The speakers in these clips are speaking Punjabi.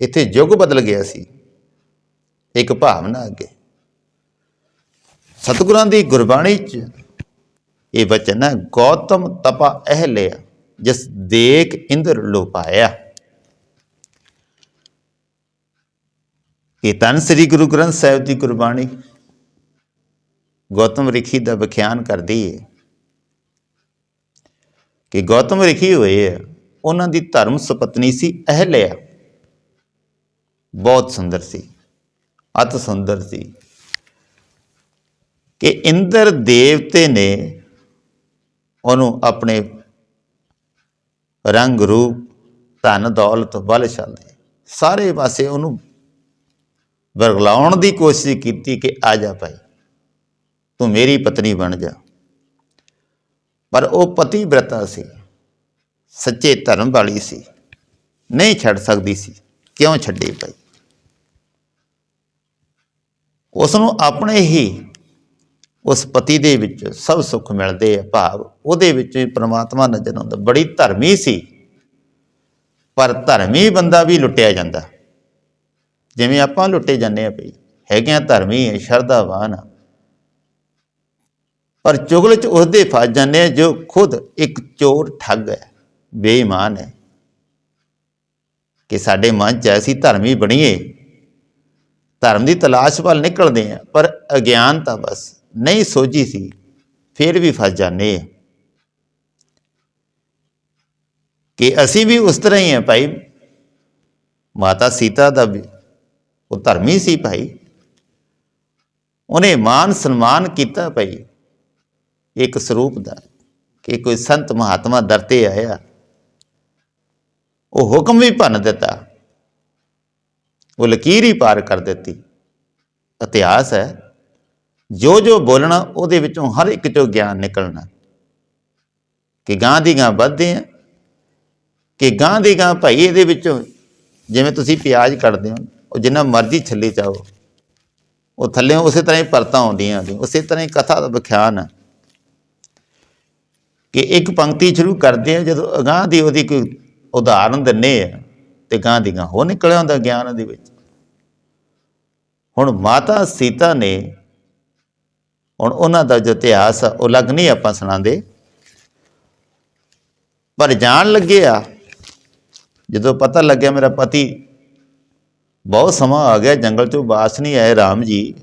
ਇੱਥੇ ਯੁੱਗ ਬਦਲ ਗਿਆ ਸੀ। ਇੱਕ ਭਾਵਨਾ ਅੱਗੇ। ਸਤਿਗੁਰਾਂ ਦੀ ਗੁਰਬਾਣੀ ਚ ਇਹ ਵਚਨ ਹੈ, ਗੌਤਮ ਤਪਾ ਅਹਲਿਆ, ਜਿਸ ਦੇਖ ਇੰਦਰ ਲੋਪਾਇਆ। ਇਹ ਤਨ ਸ੍ਰੀ ਗੁਰੂ ਗ੍ਰੰਥ ਸਾਹਿਬ ਦੀ ਗੁਰਬਾਣੀ ਗੌਤਮ ਰਿਖੀ ਦਾ ਵਿਖਿਆਨ ਕਰਦੀ ਹੈ ਕਿ ਗੌਤਮ ਰਿਖੀ ਹੋਏ ਆ, ਉਹਨਾਂ ਦੀ ਧਰਮ ਸੁਪਤਨੀ ਸੀ ਅਹਲਿਆ। ਬਹੁਤ ਸੁੰਦਰ ਸੀ, ਅਤ ਸੁੰਦਰ ਸੀ। ਕਿ ਇੰਦਰ ਦੇਵਤੇ ਨੇ ਉਹਨੂੰ ਆਪਣੇ ਰੰਗ ਰੂਪ, ਧਨ ਦੌਲਤ ਬਲ ਛਲਦੇ ਸਾਰੇ ਪਾਸੇ ਉਹਨੂੰ ਵਰਗਲਾਉਣ ਦੀ ਕੋਸ਼ਿਸ਼ ਕੀਤੀ ਕਿ ਆ ਜਾ ਭਾਈ, ਤੂੰ ਮੇਰੀ ਪਤਨੀ ਬਣ ਜਾ। ਪਰ ਉਹ ਪਤੀ ਬ੍ਰਤਾ ਸੀ, ਸੱਚੇ ਧਰਮ ਵਾਲੀ ਸੀ, ਨਹੀਂ ਛੱਡ ਸਕਦੀ ਸੀ। ਕਿਉਂ ਛੱਡੀ ਭਾਈ? ਉਸ ਨੂੰ ਆਪਣੇ ਹੀ ਉਸ ਪਤੀ ਦੇ ਵਿੱਚ ਸਭ ਸੁੱਖ ਮਿਲਦੇ ਆ ਭਾਵ ਉਹਦੇ ਵਿੱਚ ਹੀ ਪ੍ਰਮਾਤਮਾ ਨਜ਼ਰ ਆਉਂਦਾ। ਬੜੀ ਧਰਮੀ ਸੀ, ਪਰ ਧਰਮੀ ਬੰਦਾ ਵੀ ਲੁੱਟਿਆ ਜਾਂਦਾ। ਜਿਵੇਂ ਆਪਾਂ ਲੁੱਟੇ ਜਾਂਦੇ ਆ ਭਈ ਹੈਗੇ ਆ ਧਰਮੀ ਹੈ ਸ਼ਰਧਾਵਾਨ ਆ। ਪਰ ਚੁਗਲ ਚ ਉਹਦੇ ਫਸ ਜਾਂਦੇ ਆ, ਜੋ ਖੁਦ ਇੱਕ ਚੋਰ ਠੱਗ ਹੈ, ਬੇਈਮਾਨ ਹੈ। ਕਿ ਸਾਡੇ ਮਨ ਚ ਐਸੀ ਧਰਮੀ ਬਣੀਏ ਧਰਮ ਦੀ ਤਲਾਸ਼ ਵੱਲ ਨਿਕਲਦੇ ਆ, ਪਰ ਅਗਿਆਨਤਾ ਬਸ ਨਹੀਂ ਸੋਝੀ ਸੀ, ਫਿਰ ਵੀ ਫਸ ਜਾਂਦੇ ਆ। ਕਿ ਅਸੀਂ ਵੀ ਉਸ ਤਰ੍ਹਾਂ ਹੀ ਆ ਭਾਈ, ਮਾਤਾ ਸੀਤਾ ਦਾ ਵੀ, ਉਹ ਧਰਮੀ ਸੀ ਭਾਈ। ਉਹਨੇ ਮਾਨ ਸਨਮਾਨ ਕੀਤਾ ਭਾਈ, ਇੱਕ ਸਰੂਪ ਦਾ, ਕਿ ਕੋਈ ਸੰਤ ਮਹਾਤਮਾ ਦਰਤੇ ਆਇਆ। ਉਹ ਹੁਕਮ ਵੀ ਭੰਨ ਦਿੱਤਾ। ਉਹ ਲਕੀਰ ਹੀ ਪਾਰ ਕਰ ਦਿੱਤੀ। ਇਤਿਹਾਸ ਹੈ ਜੋ ਜੋ ਬੋਲਣਾ ਉਹਦੇ ਵਿੱਚੋਂ ਹਰ ਇੱਕ ਚੋਂ ਗਿਆਨ ਨਿਕਲਣਾ। ਕਿ ਗਾਂ ਦੀ ਗਾਂ ਵੱਧਦੇ ਆ, ਕਿ ਗਾਂ ਦੀ ਗਾਂ ਭਾਈ ਇਹਦੇ ਵਿੱਚੋਂ ਜਿਵੇਂ ਤੁਸੀਂ ਪਿਆਜ਼ ਕੱਢਦੇ ਹੋ, ਉਹ ਜਿੰਨਾ ਮਰਜ਼ੀ ਛੱਲੀ ਚਾਹੋ ਉਹ ਥੱਲੇ ਉਸੇ ਤਰ੍ਹਾਂ ਹੀ ਪਰਤਾਂ ਆਉਂਦੀਆਂ ਨੇ, ਉਸੇ ਤਰ੍ਹਾਂ ਹੀ ਕਥਾ ਦਾ ਵਿਖਿਆਨ ਹੈ ਕਿ ਇੱਕ ਪੰਕਤੀ ਸ਼ੁਰੂ ਕਰਦੇ ਆ ਜਦੋਂ ਅਗਾਂਹ ਦੀ ਉਹਦੀ ਕੋਈ ਉਦਾਹਰਨ ਦਿੰਨੇ ਆ ਤੇ ਗਾਂ ਦੀ ਗਾਂ ਹੋ ਨਿਕਲਿਆ ਹੁੰਦਾ ਗਿਆਨ ਦੇ ਵਿੱਚ। ਹੁਣ ਮਾਤਾ ਸੀਤਾ ਨੇ, ਹੁਣ ਉਹਨਾਂ ਦਾ ਜੋ ਇਤਿਹਾਸ ਉਹ ਲੱਗ ਨਹੀਂ ਆਪਾਂ ਸੁਣਾਉਂਦੇ। ਪਰ ਜਾਣ ਲੱਗੇ ਆ, ਜਦੋਂ ਪਤਾ ਲੱਗਿਆ ਮੇਰਾ ਪਤੀ ਬਹੁਤ ਸਮਾਂ ਆ ਗਿਆ, ਜੰਗਲ ਚੋਂ ਬਾਸ ਨਹੀਂ ਆਏ, ਰਾਮ ਜੀ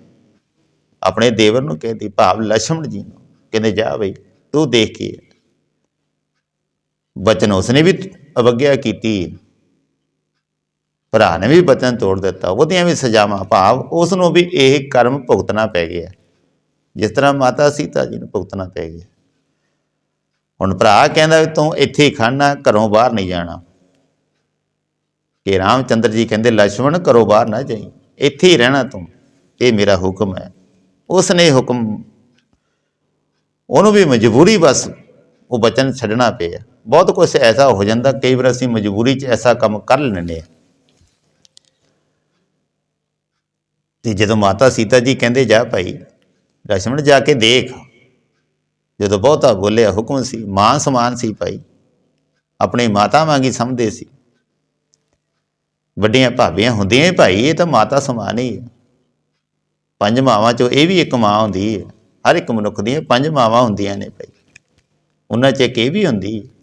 ਆਪਣੇ ਦੇਵਰ ਨੂੰ ਕਹਿੰਦੀ, ਭਾਵ ਲక్ష్మణ ਜੀ ਨੂੰ ਕਹਿੰਦੇ, ਜਾ ਬਈ, ਤੂੰ ਦੇਖ ਕੇ ਬਚਨ ਉਸਨੇ ਵੀ ਅਵਗਿਆ ਕੀਤੀ। ਭਰਾ ਨੇ ਵੀ ਬਚਨ ਤੋੜ ਦਿੱਤਾ, ਉਹਦੀਆਂ ਵੀ ਸਜ਼ਾਵਾਂ, ਭਾਵ ਉਸ ਨੂੰ ਵੀ ਇਹ ਕਰਮ ਭੁਗਤਣਾ ਪੈ ਗਿਆ। ਜਿਸ ਤਰ੍ਹਾਂ ਮਾਤਾ ਸੀਤਾ ਜੀ ਨੂੰ ਭੁਗਤਣਾ ਪੈ ਗਿਆ। ਹੁਣ ਭਰਾ ਕਹਿੰਦਾ ਵੀ ਤੂੰ ਇੱਥੇ ਹੀ ਖਾਣਾ ਘਰੋਂ ਬਾਹਰ ਨਹੀਂ ਜਾਣਾ। ਕਿ ਰਾਮ ਚੰਦਰ ਜੀ ਕਹਿੰਦੇ ਲక్ష్మణ ਘਰੋਂ ਬਾਹਰ ਨਾ ਜਾਈ। ਇੱਥੇ ਹੀ ਰਹਿਣਾ ਤੂੰ। ਇਹ ਮੇਰਾ ਹੁਕਮ ਹੈ। ਉਸ ਨੇ ਹੁਕਮ, ਉਹਨੂੰ ਵੀ ਮਜਬੂਰੀ ਬਸ ਉਹ ਬਚਨ ਛੱਡਣਾ ਪਿਆ। ਬਹੁਤ ਕੁਝ ਐਸਾ ਹੋ ਜਾਂਦਾ, ਕਈ ਵਾਰ ਅਸੀਂ ਮਜਬੂਰੀ 'ਚ ਐਸਾ ਕੰਮ ਕਰ ਲੈਂਦੇ ਆ ਤੇ ਜਦੋਂ ਮਾਤਾ ਸੀਤਾ ਜੀ ਕਹਿੰਦੇ, ਜਾ ਭਾਈ ਲక్ష్మణ ਜਾ ਕੇ ਦੇਖ। ਜਦੋਂ ਬਹੁਤਾ ਬੋਲਿਆ, ਹੁਕਮ ਸੀ ਮਾਂ ਸਮਾਨ ਸੀ ਭਾਈ। ਆਪਣੇ ਮਾਤਾ ਵਾਂਗੀ ਸਮਝਦੇ ਸੀ। ਵੱਡੀਆਂ ਭਾਬੀਆਂ ਹੁੰਦੀਆਂ ਭਾਈ, ਇਹ ਤਾਂ ਮਾਤਾ ਸਮਾਨ ਹੀ ਹੈ ਪੰਜ ਮਾਵਾਂ ਚੋਂ ਇਹ ਵੀ ਇੱਕ ਮਾਂ ਹੁੰਦੀ ਹੈ ਹਰ ਇੱਕ ਮਨੁੱਖ ਦੀਆਂ ਪੰਜ ਮਾਵਾਂ ਹੁੰਦੀਆਂ ਨੇ ਭਾਈ। ਉਹਨਾਂ 'ਚ ਇੱਕ ਇਹ ਵੀ ਹੁੰਦੀ ਹੈ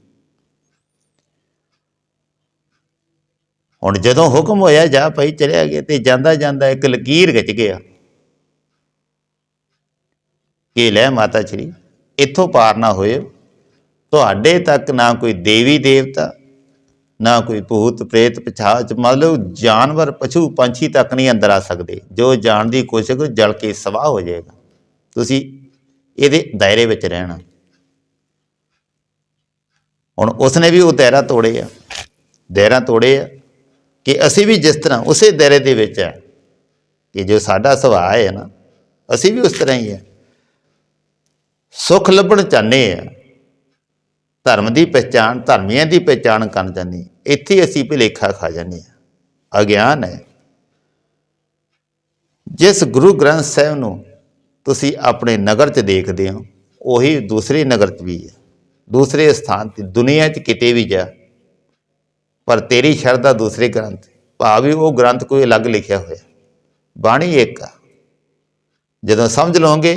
ਹੁਣ ਜਦੋਂ ਹੁਕਮ ਹੋਇਆ ਜਾ ਭਾਈ ਚਲਿਆ ਗਿਆ ਤੇ ਜਾਂਦਾ ਜਾਂਦਾ ਇੱਕ ਲਕੀਰ ਖਿੱਚ ਗਿਆ। ਕਿ ਲੈ ਮਾਤਾ ਸ਼੍ਰੀ, ਇੱਥੋਂ ਪਾਰ ਨਾ ਹੋਏ ਤੁਹਾਡੇ ਤੱਕ ਨਾ ਕੋਈ ਦੇਵੀ ਦੇਵਤਾ, ਨਾ ਕੋਈ ਭੂਤ ਪ੍ਰੇਤ ਪਛਾਚ, ਮਤਲਬ ਜਾਨਵਰ, ਪਸ਼ੂ, ਪੰਛੀ ਤੱਕ ਨਹੀਂ ਅੰਦਰ ਆ ਸਕਦੇ। ਜੋ ਜਾਣ ਦੀ ਕੋਸ਼ਿਸ਼ ਕਰੋ, ਜਲ ਕੇ ਸਵਾਹ ਹੋ ਜਾਏਗਾ। ਤੁਸੀਂ ਇਹਦੇ ਦਾਇਰੇ ਵਿੱਚ ਰਹਿਣਾ। ਹੁਣ ਉਸਨੇ ਵੀ ਉਹ ਦਾਇਰਾ ਤੋੜੇ ਆ ਦਾਇਰਾ ਤੋੜੇ ਆ ਕਿ ਅਸੀਂ ਵੀ ਜਿਸ ਤਰ੍ਹਾਂ ਉਸੇ ਦਾਇਰੇ ਦੇ ਵਿੱਚ ਹੈ ਕਿ ਜੋ ਸਾਡਾ ਸੁਭਾਅ ਹੈ ਨਾ, ਅਸੀਂ ਵੀ ਉਸ ਤਰ੍ਹਾਂ ਹੀ ਹੈ ਸੁਖ ਲੱਭਣ ਚਾਹੁੰਦੇ ਆ। ਧਰਮ ਦੀ ਪਛਾਣ ਧਰਮੀਆਂ ਦੀ ਪਛਾਣ ਕਰਨ ਜਾਂਦੇ ਇੱਥੇ ਅਸੀਂ ਭੁਲੇਖਾ ਖਾ ਜਾਂਦੇ ਹਾਂ ਅਗਿਆਨ ਹੈ। ਜਿਸ ਗੁਰੂ ਗ੍ਰੰਥ ਸਾਹਿਬ ਨੂੰ ਤੁਸੀਂ ਆਪਣੇ ਨਗਰ 'ਚ ਦੇਖਦੇ ਹੋ, ਉਹੀ ਦੂਸਰੇ ਨਗਰ 'ਚ ਵੀ ਹੈ। ਦੂਸਰੇ ਸਥਾਨ ਤੇ ਦੁਨੀਆ 'ਚ ਕਿਤੇ ਵੀ ਜਾ ਪਰ ਤੇਰੀ ਸ਼ਰਧਾ ਦੂਸਰੇ ਗ੍ਰੰਥ ਭਾਵ ਉਹ ਗ੍ਰੰਥ ਕੋਈ ਅਲੱਗ ਲਿਖਿਆ ਹੋਇਆ। ਬਾਣੀ ਇੱਕ ਆ। ਜਦੋਂ ਸਮਝ ਲਓਗੇ,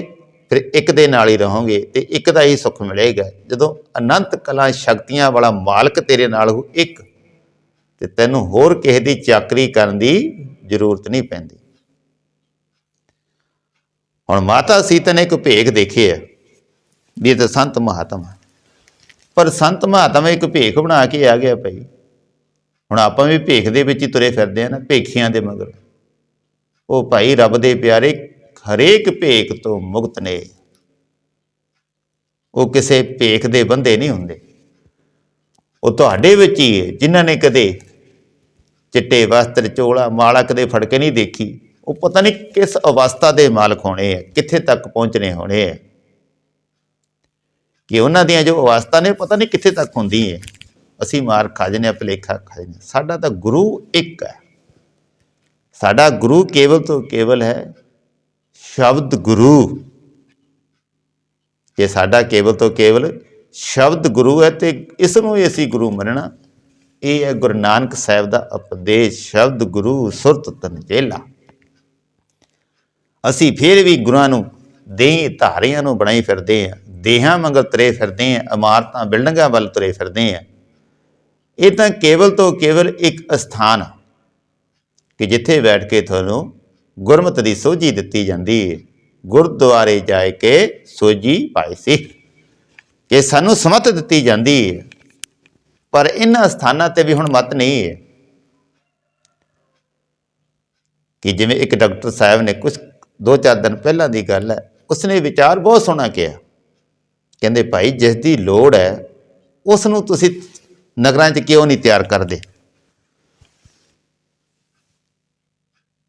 ਫਿਰ ਇੱਕ ਦੇ ਨਾਲ ਹੀ ਰਹੋਗੇ ਤੇ ਇੱਕ ਦਾ ਹੀ ਸੁੱਖ ਮਿਲੇਗਾ। ਜਦੋਂ ਅਨੰਤ ਕਲਾ ਸ਼ਕਤੀਆਂ ਵਾਲਾ ਮਾਲਕ ਤੇਰੇ ਨਾਲ ਹੋ ਇੱਕ, ਤੇ ਤੈਨੂੰ ਹੋਰ ਕਿਸੇ ਦੀ ਚਾਕਰੀ ਕਰਨ ਦੀ ਜ਼ਰੂਰਤ ਨਹੀਂ ਪੈਂਦੀ। ਹੁਣ ਮਾਤਾ ਸੀਤਾ ਨੇ ਇੱਕ ਭੇਖ ਦੇਖੇ ਆ, ਵੀ ਇਹ ਤਾਂ ਸੰਤ ਮਹਾਤਮਾ। ਪਰ ਸੰਤ ਮਹਾਤਮਾ ਇੱਕ ਭੇਖ ਬਣਾ ਕੇ ਆ ਗਿਆ ਭਾਈ। ਹੁਣ ਆਪਾਂ ਵੀ ਭੇਖ ਦੇ ਵਿੱਚ ਹੀ ਤੁਰੇ ਫਿਰਦੇ ਆ ਨਾ, ਭੇਖੀਆਂ ਦੇ ਮਗਰ। ਉਹ ਭਾਈ ਰੱਬ ਦੇ ਪਿਆਰੇ, ਹਰੇਕ ਭੇਖ ਤੋਂ ਮੁਕਤ ਨੇ। ਉਹ ਕਿਸੇ ਭੇਖ ਦੇ ਬੰਦੇ ਨਹੀਂ ਹੁੰਦੇ। ਉਹ ਤੁਹਾਡੇ ਵਿੱਚ ਹੀ ਹੈ, ਜਿਨ੍ਹਾਂ ਨੇ ਕਦੇ ਚਿੱਟੇ ਵਸਤਰ, ਚੋਲਾ ਮਾਲਾ ਕਦੇ ਫੜ ਕੇ ਨਹੀਂ ਦੇਖੀ। ਉਹ ਪਤਾ ਨਹੀਂ ਕਿਸ ਅਵਸਥਾ ਦੇ ਮਾਲਕ ਹੋਣੇ ਆ, ਕਿੱਥੇ ਤੱਕ ਪਹੁੰਚਣੇ ਹੋਣੇ ਆ। ਕਿ ਉਹਨਾਂ ਦੀਆਂ ਜੋ ਅਵਸਥਾ ਨੇ ਪਤਾ ਨਹੀਂ ਕਿੱਥੇ ਤੱਕ ਹੁੰਦੀ ਹੈ ਅਸੀਂ ਮਾਰ ਖਾ ਜਨੇ ਭਲੇਖਾ ਖਾ ਜਨੇ ਸਾਡਾ ਤਾਂ ਗੁਰੂ ਇੱਕ ਹੈ। ਸਾਡਾ ਗੁਰੂ ਕੇਵਲ ਤੋਂ ਕੇਵਲ ਹੈ। ਸ਼ਬਦ ਗੁਰੂ। ਇਹ ਸਾਡਾ ਕੇਵਲ ਤੋਂ ਕੇਵਲ ਸ਼ਬਦ ਗੁਰੂ ਹੈ, ਤੇ ਇਸ ਨੂੰ ਹੀ ਅਸੀਂ ਗੁਰੂ ਮੰਨਣਾ। ਇਹ ਹੈ ਗੁਰੂ ਨਾਨਕ ਸਾਹਿਬ ਦਾ ਉਪਦੇਸ਼, ਸ਼ਬਦ ਗੁਰੂ ਸੁਰਤ ਤਨ ਤਨਜੇਲਾ ਅਸੀਂ ਫਿਰ ਵੀ ਗੁਰਾਂ ਨੂੰ ਦੇਹ ਧਾਰਿਆਂ ਨੂੰ ਬਣਾਈ ਫਿਰਦੇ ਆ ਦੇਹਾਂ ਮੰਗਲ ਤੁਰੇ ਫਿਰਦੇ ਆ ਇਮਾਰਤਾਂ, ਬਿਲਡਿੰਗਾਂ ਵੱਲ ਤੁਰੇ ਫਿਰਦੇ ਆ ਇਹ ਤਾਂ ਕੇਵਲ ਤੋਂ ਕੇਵਲ ਇੱਕ ਅਸਥਾਨ ਕਿ ਜਿੱਥੇ ਬੈਠ ਕੇ ਤੁਹਾਨੂੰ ਗੁਰਮਤਿ ਦੀ ਸੋਝੀ ਦਿੱਤੀ ਜਾਂਦੀ ਹੈ ਗੁਰਦੁਆਰੇ ਜਾ ਕੇ ਸੋਝੀ ਪਾਈ ਸੀ, ਕਿ ਸਾਨੂੰ ਸਮਤ ਦਿੱਤੀ ਜਾਂਦੀ ਹੈ ਪਰ ਇਹਨਾਂ ਸਥਾਨਾਂ ਤੇ ਵੀ ਹੁਣ ਮਤ ਨਹੀਂ ਹੈ ਕਿ ਜਿਵੇਂ ਇੱਕ ਡਾਕਟਰ ਸਾਹਿਬ ਨੇ ਕੁਝ ਦੋ ਚਾਰ ਦਿਨ ਪਹਿਲਾਂ ਦੀ ਗੱਲ ਹੈ, ਉਸਨੇ ਵਿਚਾਰ ਬਹੁਤ ਸੋਹਣਾ ਕਿਹਾ। ਕਹਿੰਦੇ, ਭਾਈ, ਜਿਸ ਦੀ ਲੋੜ ਹੈ ਉਸ ਨੂੰ ਤੁਸੀਂ ਨਗਰਾਂ 'ਚ ਕਿਉਂ ਨਹੀਂ ਤਿਆਰ ਕਰਦੇ?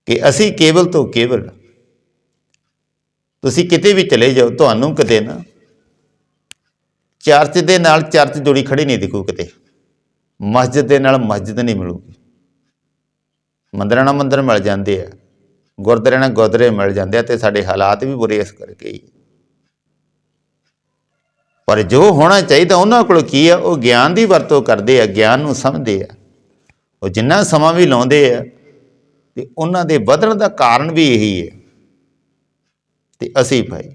ਕਿ ਅਸੀਂ ਕੇਵਲ ਤੋਂ ਕੇਵਲ ਤੁਸੀਂ ਕਿਤੇ ਵੀ ਚਲੇ ਜਾਓ, ਤੁਹਾਨੂੰ ਕਿਤੇ ਨਾ ਚਰਚ ਦੇ ਨਾਲ ਚਰਚ ਜੁੜੀ ਖੜੀ ਨਹੀਂ ਦਿਖੂ ਕਿਤੇ। ਮਸਜਿਦ ਦੇ ਨਾਲ ਮਸਜਿਦ ਨਹੀਂ ਮਿਲੂਗੀ। ਮੰਦਰਾਂ ਨਾਲ ਮੰਦਰ ਮਿਲ ਜਾਂਦੇ ਆ ਗੁਰਦੁਆਰੇ ਨਾਲ ਗੁਰਦੁਆਰੇ ਮਿਲ ਜਾਂਦੇ ਆ ਤੇ ਸਾਡੇ ਹਾਲਾਤ ਵੀ ਬੁਰੇ ਇਸ ਕਰਕੇ ਹੀ। ਪਰ ਜੋ ਹੋਣਾ ਚਾਹੀਦਾ ਉਹਨਾਂ ਕੋਲ ਕੀ ਆ? ਉਹ ਗਿਆਨ ਦੀ ਵਰਤੋਂ ਕਰਦੇ ਆ ਗਿਆਨ ਨੂੰ ਸਮਝਦੇ ਆ। ਉਹ ਜਿੰਨਾ ਸਮਾਂ ਵੀ ਲਾਉਂਦੇ ਆ ਤੇ ਉਹਨਾਂ ਦੇ ਵਧਣ ਦਾ ਕਾਰਨ ਵੀ ਇਹੀ ਹੈ ਤੇ ਅਸੀਂ ਭਾਈ